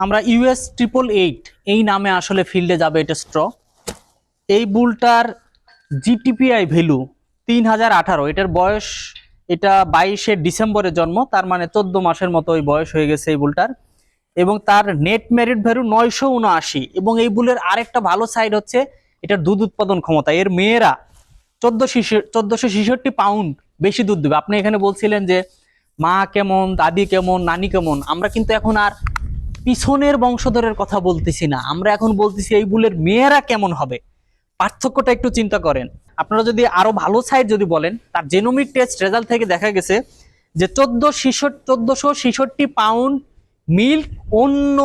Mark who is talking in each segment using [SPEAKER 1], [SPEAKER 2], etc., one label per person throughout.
[SPEAKER 1] আমরা US triple eight এই নামে আসলে ফিল্ডে যাবে এটা স্ট্র এই বুলটার জিটিপিআই ভ্যালু তিন হাজার আঠারো। এটার বয়স এটা বাইশে ডিসেম্বরে জন্ম, তার মানে চোদ্দ মাসের মতো ওই বয়স হয়ে গেছে এই বুলটার এবং তার নেট মেরিট ভ্যালু নয়শো উনআশি। এবং এই বুলের আরেকটা ভালো সাইড হচ্ছে, এটার দুধ উৎপাদন ক্ষমতা। এর মেয়েরা চোদ্দ চোদ্দশো ছেষট্টি পাউন্ড বেশি দুধ দেবে। আপনি এখানে বলছিলেন যে, মা কেমন, দাদি কেমন, নানি কেমন? আমরা কিন্তু এখন আর পিছনের বংশধরের কথা বলতেছি না। আমরা এখন বলতেছি এই বুলের মেয়েরা কেমন হবে? পার্থক্যটা একটু চিন্তা করেন। আপনারা যদি আরও ভালো সাইড যদি বলেন, তার জেনোমিক টেস্ট রেজাল্ট থেকে দেখা গেছে যে চোদ্দ চোদ্দশো ছেষট্টি পাউন্ড মিল্ক অন্য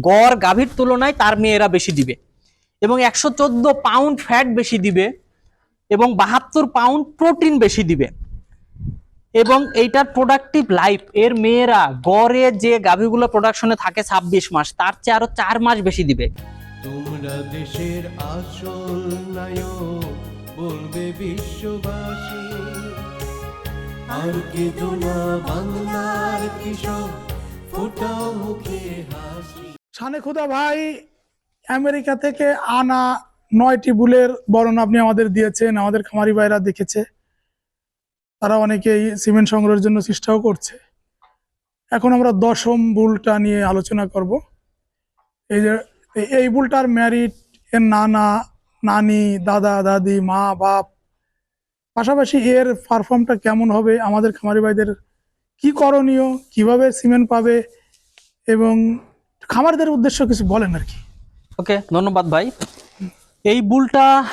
[SPEAKER 1] গড় গাভীর তুলনায় তার মেয়েরা বেশি দিবে। এবং একশো চোদ্দ পাউন্ড ফ্যাট বেশি দিবে এবং বাহাত্তর পাউন্ড প্রোটিন বেশি দিবে। এবং এইটার প্রোডাক্টিভ লাইফ এর মেয়েরা গড়ে যে গাভীগুলো প্রোডাকশনে থাকে ছাব্বিশ মাস তার চেয়ে আরও চার মাস বেশি দিবে।
[SPEAKER 2] তোমরা দেশের আসল নায়ক বলবে বিশ্ববাসী। আর না বাংলার কৃষক ফোটাও মুখে হাসি।
[SPEAKER 3] শানে খুদা ভাই আমেরিকা থেকে আনা নয়টি বুলের বরণ আপনি আমাদের দিয়েছেন আমাদের খামারি ভাইরা দেখেছে। তারা অনেকেই সিমেন্ট সংগ্রহের জন্য চেষ্টাও করছে। এখন আমরা দশম বুলটা নিয়ে আলোচনা করব। এই যে, এই- বুলটার ম্যারিট এর নানা, নানি, দাদা, দাদি, মা, বাপ, পাশাপাশি এর পারফর্মটা কেমন হবে, আমাদের খামারি ভাইদের কি করণীয়, কীভাবে সিমেন্ট পাবে এবং খামারদের উদ্দেশ্য কিছু বলেন আর কি।
[SPEAKER 1] ওকে, ধন্যবাদ ভাই। এই বুলটা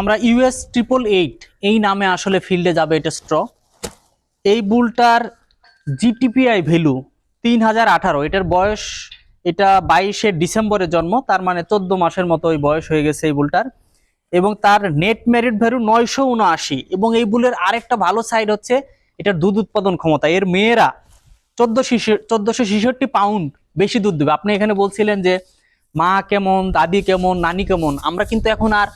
[SPEAKER 1] আমরা ইউএস ট্রিপল এইট এই নামে আসলে ফিল্ডে যাবে এটা স্ট্র এই বুলটার জিটিপিআই ভ্যালু তিন হাজার আঠারো। এটার বয়স, এটা বাইশে ডিসেম্বরে জন্ম, তার মানে চোদ্দ মাসের মতো ওই বয়স হয়ে গেছে এই বুলটার এবং তার নেট মেরিট ভ্যালু নয়শো উনআশি। এবং এই বুলের আরেকটা ভালো সাইড হচ্ছে, এটার দুধ উৎপাদন ক্ষমতা। এর মেয়েরা চোদ্দ চোদ্দশো ছেষট্টি পাউন্ড বেশি দুধ দেবে। আপনি এখানে বলছিলেন যে, মা কেমন, দাদি কেমন, নানি কেমন? আমরা কিন্তু এখন আর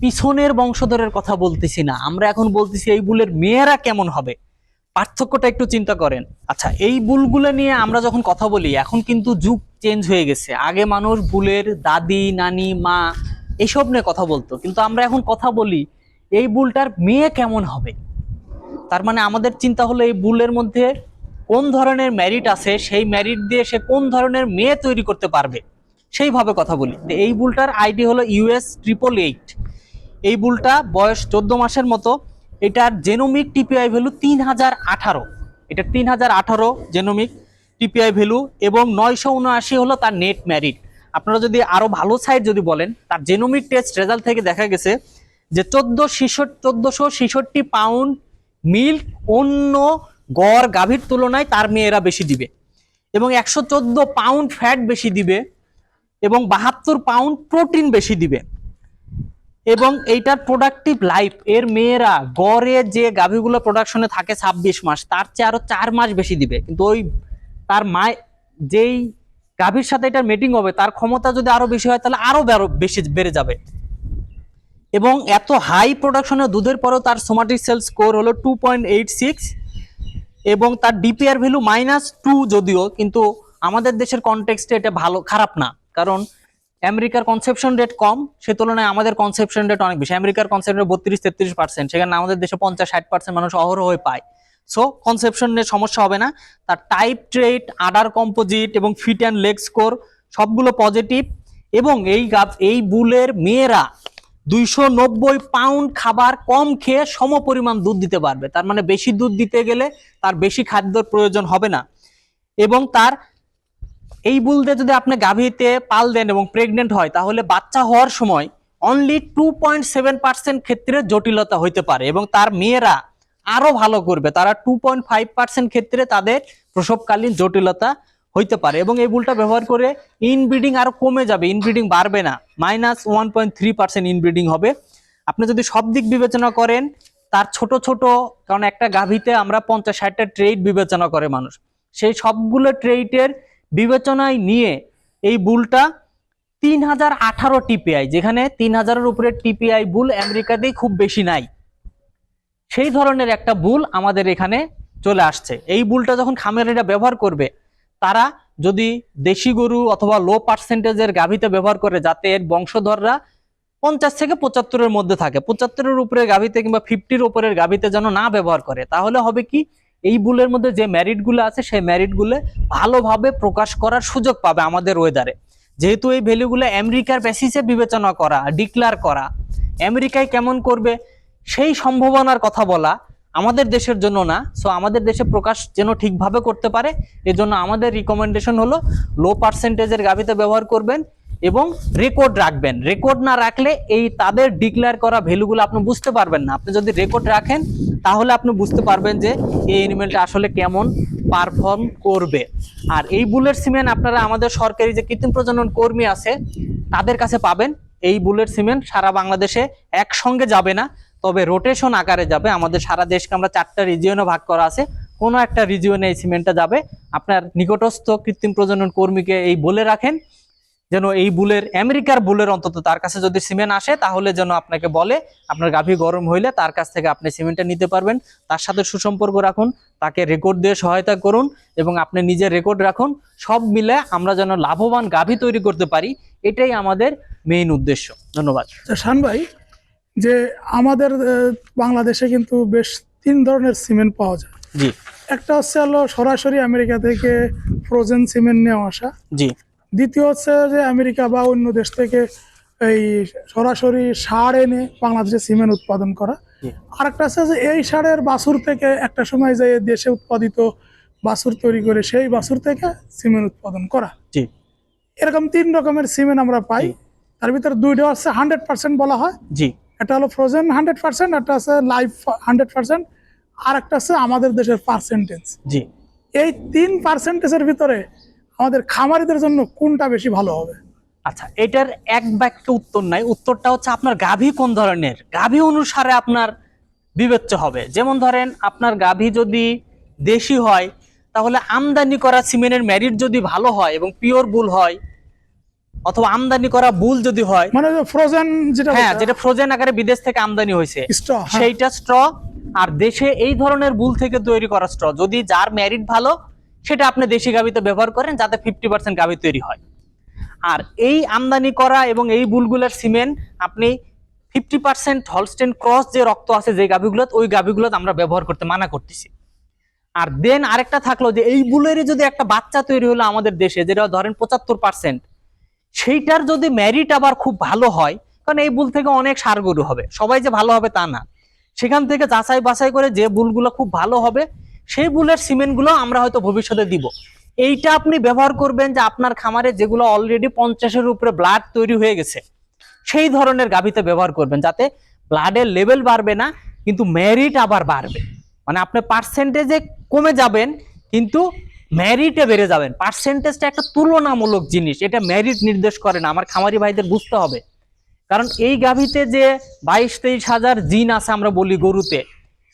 [SPEAKER 1] পিছনের বংশধরের কথা বলতেছি না। আমরা এখন বলতেছি এই বুলের মেয়েরা কেমন হবে? পার্থক্যটা একটু চিন্তা করেন। আচ্ছা এই বুলগুলো নিয়ে আমরা যখন কথা বলি, এখন কিন্তু যুগ চেঞ্জ হয়ে গেছে। আগে মানুষ বুলের দাদি, নানি, মা এসব নিয়ে কথা বলতো। কিন্তু আমরা এখন কথা বলি, এই বুলটার মেয়ে কেমন হবে? তার মানে আমাদের চিন্তা হলো এই বুলের মধ্যে কোন ধরনের ম্যারিট আছে, সেই ম্যারিট দিয়ে সে কোন ধরনের মেয়ে তৈরি করতে পারবে? সেইভাবে কথা বলি। এই বুলটার আইডি হলো ইউএস ট্রিপল এইট এই বুলটা বয়স চোদ্দ মাসের মতো। এটার জেনোমিক টিপিআই ভ্যালু তিন হাজার আঠারো। এটা তিন হাজার আঠারো জেনোমিক টিপিআই ভ্যালু এবং নয়শো উনআশি হলো তার নেট ম্যারিট আপনারা যদি আরও ভালো সাইড যদি বলেন, তার জেনোমিক টেস্ট রেজাল্ট থেকে দেখা গেছে যে চোদ্দ চোদ্দশো ছেষট্টি পাউন্ড মিল্ক অন্য গড় গাভীর তুলনায় তার মেয়েরা বেশি দিবে এবং একশো চোদ্দ পাউন্ড ফ্যাট বেশি দিবে এবং বাহাত্তর পাউন্ড প্রোটিন বেশি দিবে। এবং এইটার প্রোডাক্টিভ লাইফ এর মেয়েরা গড়ে যে গাভীগুলো প্রোডাকশনে থাকে ছাব্বিশ মাস, তার চেয়ে আরও চার মাস বেশি দিবে। কিন্তু ওই তার মায়, যেই গাভীর সাথে এটার মিটিং হবে, তার ক্ষমতা যদি আরও বেশি হয়, তাহলে আরও বেশি বেড়ে যাবে। এবং এত হাই প্রোডাকশনের দুধের পরেও তার সোমাটিক সেল স্কোর হলো টু পয়েন্ট এইট সিক্স এবং তার ডিপিআর ভ্যালু মাইনাস টু যদিও, কিন্তু আমাদের দেশের কনটেক্সটে এটা ভালো, খারাপ না। কারণ আমেরিকার কনসেপশন রেট কম, সে তুলনায় আমাদের কনসেপশন রেট অনেক বেশি। আমেরিকার কনসেপশন রেট বত্রিশ, তেত্রিশ পার্সেন্ট সেখানে আমাদের দেশে পঞ্চাশ, ষাট পার্সেন্ট মানুষ অহরহ পায়। সো কনসেপশনের সমস্যা হবে না। তার টাইপ ট্রেট আডার কম্পোজিট এবং ফিট অ্যান্ড লেগ স্কোর সবগুলো পজিটিভ এবং এই গাছ, এই বুলের মেয়েরা দুইশো নব্বই পাউন্ড খাবার কম খেয়ে সম পরিমাণ দুধ দিতে পারবে। তার মানে বেশি দুধ দিতে গেলে তার বেশি খাদ্যর প্রয়োজন হবে না। এবং তার এই বুল দিয়ে যদি আপনি গাভীতে পাল দেন এবং প্রেগনেন্ট হয়, তাহলে বাচ্চা হওয়ার সময় only two point seven percent ক্ষেত্রে জটিলতা হইতে পারে এবং তার মেয়েরা আরও ভালো করবে। তারা টু পয়েন্ট ফাইভ পার্সেন্ট ক্ষেত্রে তাদের প্রসবকালীন জটিলতা হইতে পারে এবং এই বুলটা ব্যবহার করে ইনব্রিডিং আরও কমে যাবে। ইনব্রিডিং বাড়বে না। Minus one point three percent inbreeding হবে। আপনি যদি সব দিক বিবেচনা করেন, তার ছোট ছোট, কারণ একটা গাভীতে আমরা পঞ্চাশ ষাটটা ট্রেড বিবেচনা করে মানুষ। সেই সবগুলো ট্রেডের বিবেচনায় নিয়ে এই বুলটা তিন হাজার আঠারো টিপিআই, যেখানে তিন হাজারের উপরে টিপিআই বুল আমেরিকাতেই খুব বেশি নাই। সেই ধরনের একটা বুল আমাদের এখানে চলে আসছে। এই বুলটা যখন খামারিরা ব্যবহার করবে, তারা যদি দেশি গরু অথবা লো পার্সেন্টেজের গাভীতে ব্যবহার করে, যাতে এর বংশধররা পঞ্চাশ থেকে পঁচাত্তরের মধ্যে থাকে, পঁচাত্তরের উপরে গাভীতে কিংবা ফিফটির উপরের গাভীতে যেন না ব্যবহার করে, তাহলে হবে কি এই বুলের মধ্যে যে ম্যারিটগুলো আছে, সেই ম্যারিটগুলো ভালোভাবে প্রকাশ করার সুযোগ পাবে আমাদের ওয়েদারে যেহেতু এই ভ্যালুগুলো আমেরিকার বেসিসে বিবেচনা করা ডিক্লার করা, আমেরিকায় কেমন করবে, সেই সম্ভাবনার কথা বলা আমাদের দেশের জন্য না। সো আমাদের দেশে প্রকাশ যেন ঠিকভাবে করতে পারে, এজন্য আমাদের রিকমেন্ডেশন হলো লো পার্সেন্টেজের গাভিতে ব্যবহার করবেন। এবং রেকর্ড রাখবেন। রেকর্ড না রাখলে এই তাদের ডিক্লেয়ার করা ভ্যালুগুলো আপনি বুঝতে পারবেন না। আপনি যদি রেকর্ড রাখেন, তাহলে আপনি বুঝতে পারবেন যে এই এনিমেলটা আসলে কেমন পারফর্ম করবে। আর এই বুলেট সিমেন্ট আপনারা আমাদের সরকারি যে কৃত্রিম প্রজনন কর্মী আছে, তাদের কাছে পাবেন। এই বুলেট সিমেন্ট সারা বাংলাদেশে একসঙ্গে যাবে না, তবে রোটেশন আকারে যাবে। আমাদের সারা দেশকে আমরা চারটা রিজিয়নে ভাগ করা আছে। কোনো একটা রিজিয়নে এই সিমেন্টটা যাবে। আপনার নিকটস্থ কৃত্রিম প্রজনন কর্মীকে এই বলে রাখেন যেন এই বুলের আমেরিকার বুলের অন্তত তার কাছে যদি সিমেন্ট আসে তাহলে যেন আপনাকে বলে আপনার গাভী গরম হইলে তার কাছ থেকে আপনি সিমেন্টটা নিতে পারবেন। তার সাথে সুসম্পর্ক রাখুন তাকে রেকর্ড দিয়ে সহায়তা করুন এবং আপনি নিজের রেকর্ড রাখুন। সব মিলে আমরা যেন লাভবান গাভী তৈরি করতে পারি এটাই আমাদের মেইন উদ্দেশ্য। ধন্যবাদ।
[SPEAKER 3] আচ্ছা, শান ভাই যে আমাদের বাংলাদেশে কিন্তু বেশ তিন ধরনের সিমেন্ট পাওয়া যায়।
[SPEAKER 1] জি।
[SPEAKER 3] একটা হচ্ছে হলো সরাসরি আমেরিকা থেকে ফ্রোজেন সিমেন্ট নিয়ে আসা।
[SPEAKER 1] জি।
[SPEAKER 3] দ্বিতীয় হচ্ছে যে আমেরিকা বা অন্য দেশ থেকে এই সরাসরি সার এনে বাংলাদেশে সিমেন্ট উৎপাদন করা। আরেকটা আছে যে এই সারের বাছুর থেকে একটা সময় যে দেশে উৎপাদিত বাছুর তৈরি করে সেই বাছুর থেকে সিমেন্ট উৎপাদন করা। এরকম তিন রকমের সিমেন্ট আমরা পাই। তার ভিতরে দুইটা হচ্ছে হান্ড্রেড পার্সেন্ট বলা হয়।
[SPEAKER 1] জি।
[SPEAKER 3] একটা হলো ফ্রোজেন হান্ড্রেড পার্সেন্ট একটা আছে লাইভ হান্ড্রেড পার্সেন্ট আর একটা আছে আমাদের দেশের পার্সেন্টেজ।
[SPEAKER 1] জি।
[SPEAKER 3] এই তিন পার্সেন্টেজের ভিতরে আমাদের খামারিদের জন্য কোনটা বেশি ভালো হবে?
[SPEAKER 1] আচ্ছা এটার এক বাক্যে উত্তর নাই। উত্তরটা হচ্ছে আপনার গাভী কোন ধরনের? গাভী অনুসারে আপনার বিবেচ্য হবে। যেমন ধরেন আপনার গাভী যদি দেশি হয় তাহলে আমদানি করা সিমেন্টের ম্যারিট যদি ভালো হয় এবং পিওর বুল হয় অথবা আমদানি করা বুল যদি হয়
[SPEAKER 3] মানে ফ্রোজেন যেটা
[SPEAKER 1] হ্যাঁ যেটা ফ্রোজেন আকারে বিদেশ থেকে আমদানি হয়েছে
[SPEAKER 3] স্ট্র
[SPEAKER 1] সেইটা স্ট্র। আর দেশে এই ধরনের বুল থেকে তৈরি করা স্ট্র। যদি যার ম্যারিট ভালো সেটা আপনি দেশি গাভিতে ব্যবহার করেন যাতে ফিফটি পার্সেন্ট গাভি তৈরি হয়। আর এই আমদানি করা এবং এই বুলগুলোর সিমেন্ট, আপনি ফিফটি পার্সেন্ট হলস্টেন ক্রস যে রক্ত আছে যে গাভিগুলো ওই গাভিগুলো আমরা ব্যবহার করতে মানা করতেছি। আর দেন আরেকটা থাকল যে এই বুলেরই যদি একটা বাচ্চা তৈরি হলো আমাদের দেশে, যেটা ধরেন পঁচাত্তর পার্সেন্ট সেইটার যদি ম্যারিট আবার খুব ভালো হয়, কারণ এই বুল থেকে অনেক সার গরু হবে, সবাই যে ভালো হবে তা না। সেখান থেকে যাচাই বাছাই করে যে বুলগুলো খুব ভালো হবে সেই বুলের সিমেন্টগুলো আমরা হয়তো ভবিষ্যতে দিব। এইটা আপনি ব্যবহার করবেন যে আপনার খামারে যেগুলো অলরেডি পঞ্চাশের উপরে ব্লাড তৈরি হয়ে গেছে, সেই ধরনের গাভিতে ব্যবহার করবেন যাতে ব্লাডের লেভেল বাড়বে না, কিন্তু ম্যারিট আবার বাড়বে। মানে আপনি পার্সেন্টেজে কমে যাবেন, কিন্তু ম্যারিটে বেড়ে যাবেন। পার্সেন্টেজটা একটা তুলনামূলক জিনিস, এটা ম্যারিট নির্দেশ করে না, আমার খামারি ভাইদের বুঝতে হবে। কারণ এই গাভিতে যে বাইশ তেইশ হাজার জিন আছে আমরা বলি গরুতে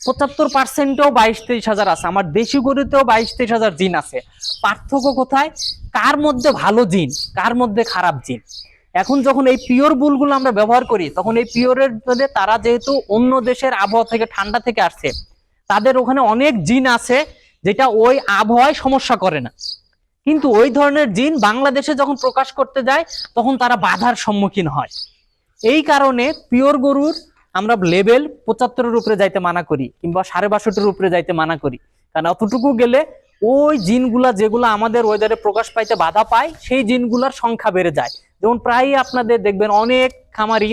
[SPEAKER 1] পঁচাত্তর পার্সেন্টেও বাইশ তেইশ হাজার আছে। আমার দেশি গরুতেও বাইশ তেইশ হাজার জিন আছে। পার্থক্য কোথায়? কার মধ্যে ভালো জিন, কার মধ্যে খারাপ জিন? এখন যখন এই পিওর বুলগুলো আমরা ব্যবহার করি, তখন এই পিওরের মধ্যে তারা যেহেতু অন্য দেশের আবহাওয়া থেকে, ঠান্ডা থেকে আসছে, তাদের ওখানে অনেক জিন আছে যেটা ওই আবহাওয়ায় সমস্যা করে না। কিন্তু ওই ধরনের জিন বাংলাদেশে যখন প্রকাশ করতে যায়, তখন তারা বাধার সম্মুখীন হয়। এই কারণে পিওর গরুর আমরা লেভেল পঁচাত্তরের উপরে যাইতে মানা করি কিংবা সাড়ে বাষট্টির উপরে যাইতে মানা করি। কারণ অতটুকু গেলে ওই জিনগুলা যেগুলো আমাদের ওয়েদারে প্রকাশ পাইতে বাধা পায়, সেই জিনগুলার সংখ্যা বেড়ে যায়। যেমন প্রায়ই আপনাদের দেখবেন অনেক খামারি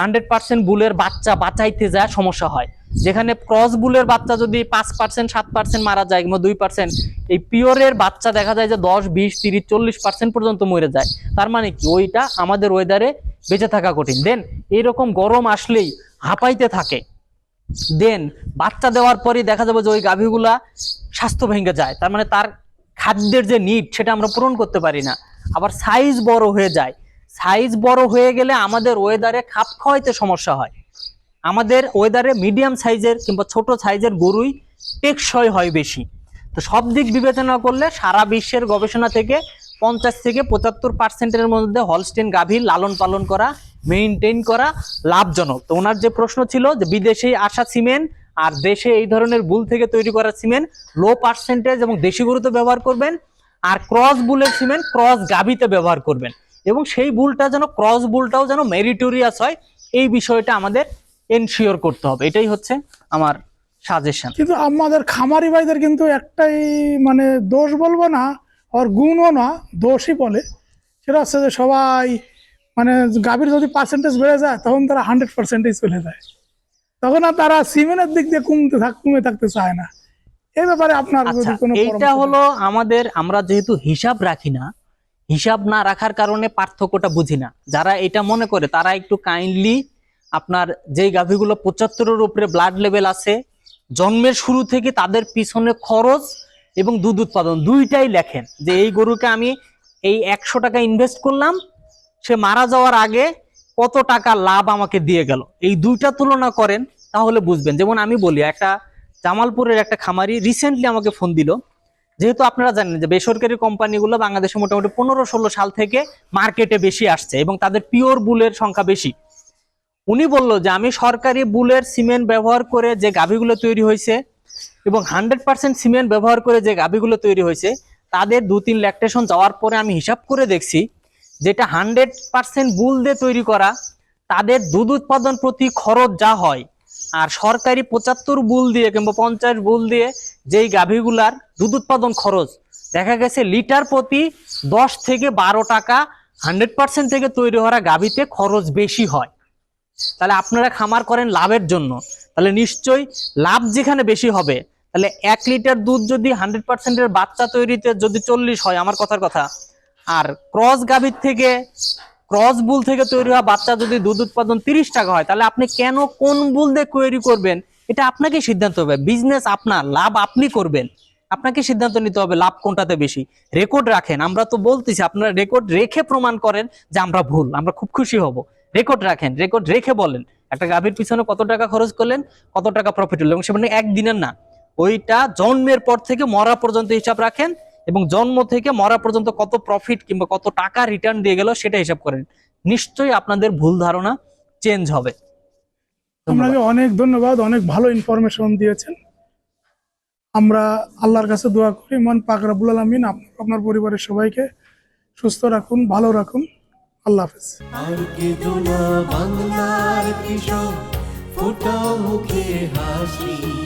[SPEAKER 1] হান্ড্রেড পার্সেন্ট বুলের বাচ্চা বাঁচাইতে যায় সমস্যা হয়। যেখানে ক্রস বুলের বাচ্চা যদি পাঁচ পার্সেন্ট সাত পার্সেন্ট মারা যায় কিংবা দুই পার্সেন্ট এই পিওরের বাচ্চা দেখা যায় যে দশ, বিশ, তিরিশ, চল্লিশ পার্সেন্ট পর্যন্ত মরে যায়। তার মানে কি? ওইটা আমাদের ওয়েদারে বেঁচে থাকা কঠিন। দেন এইরকম গরম আসলেই হাঁপাইতে থাকে। দেন বাচ্চা দেওয়ার পরই দেখা যাবে যে ওই গাভীগুলা স্বাস্থ্য ভেঙে যায়। তার মানে তার খাদ্যের যে নিড সেটা আমরা পূরণ করতে পারি না। আবার সাইজ বড় হয়ে যায়। সাইজ বড় হয়ে গেলে আমাদের ওয়েদারে খাপ খাওয়াইতে সমস্যা হয়। আমাদের ওয়েদারে মিডিয়াম সাইজের কিংবা ছোট সাইজের গরুই টেকসই হয় বেশি। তো সব দিক বিবেচনা করলে সারা বিশ্বের গবেষণা থেকে পঞ্চাশ থেকে পঁচাত্তর পার্সেন্টের মধ্যে হলস্টেন গাভীর লালন পালন করা মেইনটেইন করা লাভজনক। তো ওনার যে প্রশ্ন ছিল যে বিদেশে আসা সিমেন্ট আর দেশে এই ধরনের বুল থেকে তৈরি করা সিমেন্ট লো পার্সেন্টেজ এবং দেশি গরুতে ব্যবহার করবেন আর ক্রস বুলের সিমেন্ট ক্রস গাভিতে ব্যবহার করবেন। এবং সেই বুলটা যেন ক্রস বুলটাও যেন মেরিটোরিয়াস হয়, এই বিষয়টা আমাদের এনশিওর করতে হবে। এটাই হচ্ছে আমার সাজেশন
[SPEAKER 3] কিন্তু আমাদের খামারি ভাইদের কিন্তু একটাই মানে দোষ বলব না আর গুণও না দোষই বলে। সেটা হচ্ছে যে সবাই মানে গাভীর যদি পার্সেন্টেজ বেড়ে যায় তখন তারা হান্ড্রেড পার্সেন্টেজ চলে যায়। তখন আর তারা সিমেন্টের দিক দিয়ে কমতে থাক কমে থাকতে চায় না। এই ব্যাপারে আপনার যদি
[SPEAKER 1] আচ্ছা
[SPEAKER 3] কোনো
[SPEAKER 1] এইটা হলো আমাদের আমরা যেহেতু হিসাব রাখি না হিসাব না রাখার কারণে পার্থক্যটা বুঝি না। যারা এটা মনে করে তারা একটু কাইন্ডলি আপনার যেই গাভীগুলো পঁচাত্তরের উপরে ব্লাড লেভেল আছে জন্মের শুরু থেকে তাদের পিছনে খরচ এবং দুধ উৎপাদন, দুইটাই লেখেন যে এই গরুকে আমি এই একশো টাকা ইনভেস্ট করলাম, সে মারা যাওয়ার আগে কত টাকা লাভ আমাকে দিয়ে গেল। এই দুইটা তুলনা করেন, তাহলে বুঝবেন। যেমন আমি বলি, একটা জামালপুরের একটা খামারি রিসেন্টলি আমাকে ফোন দিল, যেহেতু আপনারা জানেন যে বেসরকারি কোম্পানিগুলো বাংলাদেশে মোটামুটি পনেরো ষোলো সাল থেকে মার্কেটে বেশি আসছে এবং তাদের পিওর বুলের সংখ্যা বেশি। উনি বলল যে, আমি সরকারি বুলের সিমেন্ট ব্যবহার করে যে গাভীগুলো তৈরি হয়েছে এবং হান্ড্রেড পার্সেন্ট সিমেন্ট ব্যবহার করে যে গাভীগুলো তৈরি হয়েছে, তাদের দু তিন ল্যাকটেশন যাওয়ার পরে আমি হিসাব করে দেখছি, যেটা হান্ড্রেড পার্সেন্ট বুল দিয়ে তৈরি করা, তাদের দুধ উৎপাদন প্রতি খরচ যা হয়, আর সরকারি পঁচাত্তর বুল দিয়ে কিংবা পঞ্চাশ বুল দিয়ে যেই গাভীগুলার দুধ উৎপাদন খরচ, দেখা গেছে লিটার প্রতি দশ থেকে বারো টাকা হান্ড্রেড পার্সেন্ট থেকে তৈরি হওয়া গাভীতে খরচ বেশি হয়। তাহলে আপনারা খামার করেন লাভের জন্য, তাহলে নিশ্চয়ই লাভ যেখানে বেশি হবে তাহলে এক লিটার দুধ যদি হান্ড্রেড পার্সেন্টের বাচ্চা তৈরিতে যদি চল্লিশ হয়, আমার কথার কথা। আর ক্রস গাভীর থেকে, ক্রস বুল থেকে তৈরি হওয়া বাচ্চা যদি দুধ উৎপাদন তিরিশ টাকা হয়, তাহলে আপনি কেন কোন বুল দিয়ে তৈরি করবেন? এটা আপনাকে সিদ্ধান্ত হবে। বিজনেস আপনার, লাভ আপনি করবেন। আপনাকে সিদ্ধান্ত নিতে হবে, লাভ কোনটাতে বেশি। রেকর্ড রাখেন, আমরা তো বলতেছি, আপনারা রেকর্ড রেখে প্রমাণ করেন যে আমরা ভুল, আমরা খুব খুশি হব। রেকর্ড রাখেন রেকর্ড রেখে বলেন, একটা গাভীর পিছনে কত টাকা খরচ করলেন, কত টাকা প্রফিট হলো, এবং সেখানে একদিনের না। ওইটা জন্মের পর থেকে মরা পর্যন্ত হিসাব রাখেন এবং জন্ম থেকে মরা পর্যন্ত কত প্রফিট কিংবা কত টাকা রিটার্ন দিয়ে গেল সেটা হিসাব করেন। নিশ্চয়ই আপনাদের ভুল ধারণা চেঞ্জ হবে।
[SPEAKER 3] আপনাকে অনেক ধন্যবাদ অনেক ভালো ইনফরমেশন দিয়েছেন। আমরা আল্লাহর কাছে দোয়া করি। মন পাক রাবুল আলমিন আপনার আপনার পরিবারের সবাইকে সুস্থ রাখুন ভালো রাখুন। আল্লাহ হাফেজ।
[SPEAKER 2] আর কেঁদো বাংলার কৃষক ফোটাও মুখে হাসি।